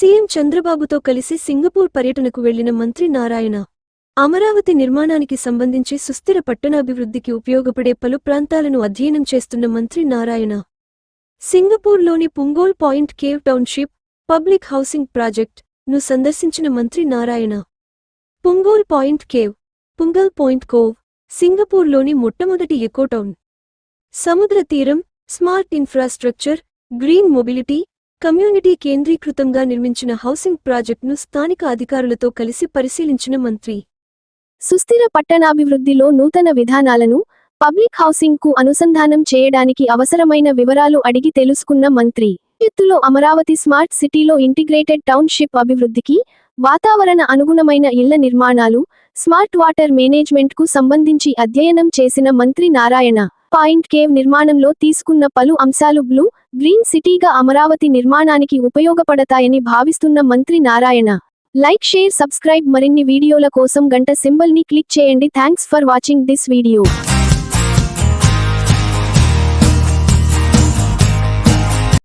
CM చంద్రబాబుతో కలిసి Singapore పర్యటనకు వెళ్ళిన మంత్రి నారాయణ అమరావతి నిర్మాణానికి సంబంధించి సుస్థిర పట్టణాభివృద్ధికి ఉపయోగపడే పలు ప్రాంతాలను అధ్యయనం చేస్తున్న మంత్రి Narayana సింగపూర్లోని Punggol point cove township public housing ప్రాజెక్ట్ను సందర్శించిన మంత్రి Narayana Punggol point cove Punggol point cove సింగపూర్లోని మొట్టమొదటి ఎకోటౌన్ సముద్ర తీరం smart infrastructure green mobility community కేంద్రీకృతంగా నిర్మించిన హౌసింగ్ ప్రాజెక్టును స్థానిక అధికారులతో కలిసి పరిశీలించిన మంత్రి. సుస్థిర పట్టణాభివృద్ధిలో నూతన విధానాలను పబ్లిక్ హౌసింగ్కు అనుసంధానం చేయడానికి అవసరమైన వివరాలు అడిగి తెలుసుకున్న మంత్రి. ఎత్తులో అమరావతి స్మార్ట్ సిటీలో ఇంటిగ్రేటెడ్ టౌన్షిప్ అభివృద్ధికి వాతావరణ అనుగుణమైన ఇళ్ళ నిర్మాణాలు స్మార్ట్ వాటర్ మేనేజ్మెంట్కు సంబంధించి అధ్యయనం చేసిన మంత్రి నారాయణ. పాయింట్ కేవ్ నిర్మాణంలో తీసుకున్న పలు అంశాలు బ్లూ గ్రీన్ సిటీగా అమరావతి నిర్మాణానికి ఉపయోగపడతాయని భావిస్తున్న మంత్రి నారాయణ. లైక్ షేర్ సబ్స్క్రైబ్ మరిన్ని వీడియోల కోసం గంట సింబల్ని క్లిక్ చేయండి. Thanks for watching this video.